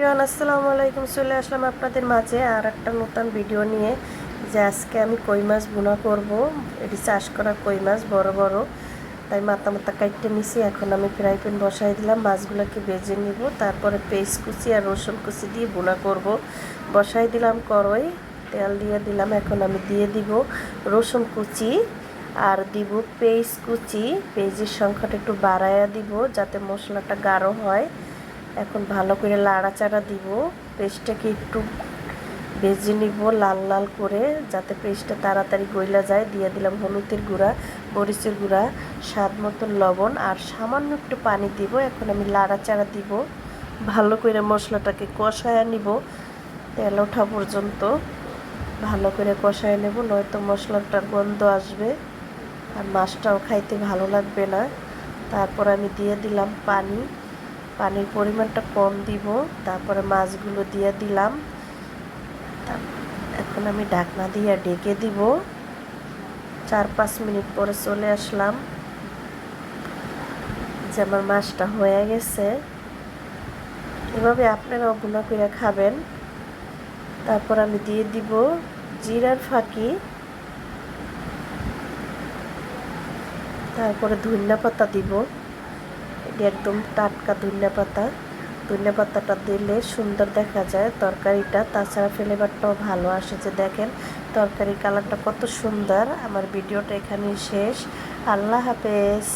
আসসালামু আলাইকুম। চলে আসলাম আপনাদের মাঝে আর একটা নতুন ভিডিও নিয়ে, যে আজকে আমি কই মাছ বোনা করব। এটি চাষ করা কই মাছ, বড় বড়। তাই মাথা মাথা কাটতে নিছি, এখন আমি ফ্রাই প্যান বসাই দিলাম, মাছগুলোকে ভেজে নিব। তারপরে পেস্ট কুচি আর রসুন কুচি দিয়ে বোনা করব। বসাই দিলাম করই তেল দিয়ে দিলাম, এখন আমি দিয়ে দিব রসুন কুচি আর দিব পেস্ট কুচি। পেঁয়াজের সংখ্যাটা একটু বাড়াইয়া দিব, যাতে মশলাটা গাঢ় হয়। এখন ভালো করে লাড়াচাড়া দিব, পেস্টটাকে একটু ভেজে নিব লাল লাল করে, যাতে পেস্টটা তাড়াতাড়ি গইলা যায়। দিয়ে দিলাম হলুদের গুঁড়া, মরিচের গুঁড়া, স্বাদ মতন লবণ, আর সামান্য একটু পানি দিব। এখন আমি লাড়াচাড়া দিব। ভালো করে মশলাটাকে কষায়া নিব। তেল ওঠা পর্যন্ত ভালো করে কষায় নেব, নয়তো মশলাটার গন্ধ আসবে, আর মাছটাও খাইতে ভালো লাগবে না। তারপর আমি দিয়ে দিলাম পানি। পানির পরিমাণটা কম দিব, তারপরে মাছগুলো দিয়ে দিলাম। এখন আমি ঢাকনা দিয়ে ডেকে দিব। চার পাঁচ মিনিট পরে চলে আসলাম। যে আমার মাছটা হয়ে গেছে। এভাবে আপনারাও গুণা করে খাবেন। তারপর আমি দিয়ে দিব জিরার ফাঁকি। তারপরে ধনিয়া পাতা দিব। একদম টাটকা ধনিয়া পাতা। ধনিয়া পাতাটা দিলে সুন্দর দেখা যায় তরকারিটা। তাছাড়া ফ্লেভারটাও ভালো আসে যে দেখেন তরকারি কালারটা কত সুন্দর। আমার ভিডিওটা এখানেই শেষ। আল্লাহ হাফেজ।